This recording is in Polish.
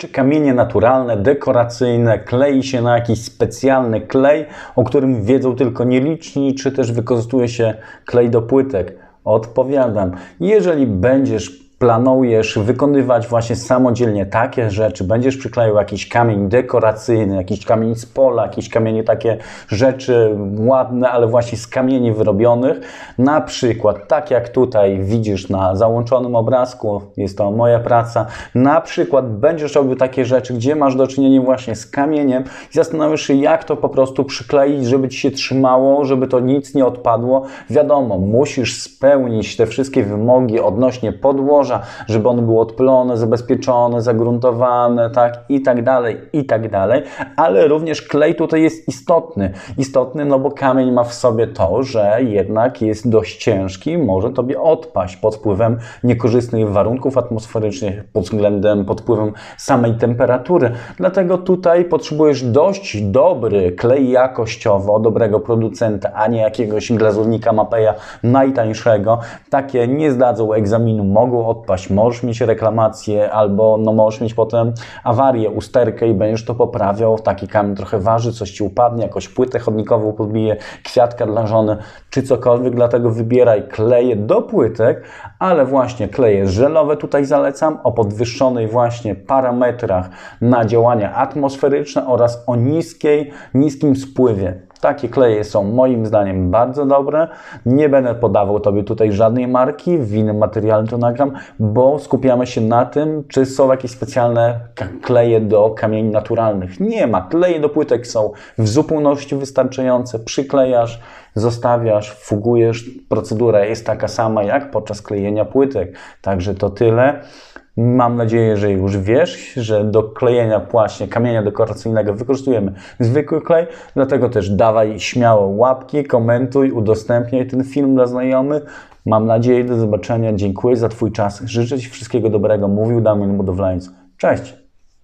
Czy kamienie naturalne, dekoracyjne, klei się na jakiś specjalny klej, o którym wiedzą tylko nieliczni, czy też wykorzystuje się klej do płytek? Odpowiadam. Jeżeli będziesz planujesz wykonywać właśnie samodzielnie takie rzeczy, będziesz przyklejał jakiś kamień dekoracyjny, jakiś kamień z pola, jakieś kamienie takie rzeczy ładne, ale właśnie z kamieni wyrobionych, na przykład tak jak tutaj widzisz na załączonym obrazku, jest to moja praca, na przykład będziesz robił takie rzeczy, gdzie masz do czynienia właśnie z kamieniem i zastanawiasz się jak to po prostu przykleić, żeby Ci się trzymało, żeby to nic nie odpadło. Wiadomo, musisz spełnić te wszystkie wymogi odnośnie podłoża, żeby ono było odpylone, zabezpieczone, zagruntowane, tak i tak dalej, i tak dalej, ale również klej tutaj jest istotny. Istotny, no bo kamień ma w sobie to, że jednak jest dość ciężki, może Tobie odpaść pod wpływem niekorzystnych warunków atmosferycznych, pod względem, pod wpływem samej temperatury. Dlatego tutaj potrzebujesz dość dobry klej jakościowo, dobrego producenta, a nie jakiegoś glazurnika Mapeja najtańszego. Takie nie zdadzą egzaminu, mogą odpaść, możesz mieć reklamację albo no, możesz mieć potem awarię, usterkę i będziesz to poprawiał. Taki kamień trochę waży, coś Ci upadnie, jakąś płytę chodnikową podbije, kwiatka dla żony czy cokolwiek, dlatego wybieraj kleje do płytek, ale właśnie kleje żelowe tutaj zalecam o podwyższonej właśnie parametrach na działania atmosferyczne oraz o niskiej, niskim spływie. Takie kleje są moim zdaniem bardzo dobre. Nie będę podawał Tobie tutaj żadnej marki, w innym materiale to nagram, bo skupiamy się na tym, czy są jakieś specjalne kleje do kamieni naturalnych. Nie ma. Kleje do płytek są w zupełności wystarczające. Przyklejasz, zostawiasz, fugujesz. Procedura jest taka sama jak podczas klejenia płytek. Także to tyle. Mam nadzieję, że już wiesz, że do klejenia właśnie kamienia dekoracyjnego wykorzystujemy zwykły klej, dlatego też dawaj śmiało łapki, komentuj, udostępniaj ten film dla znajomych. Mam nadzieję, do zobaczenia. Dziękuję za Twój czas. Życzę Ci wszystkiego dobrego. Mówił Damian Budowlańc. Cześć!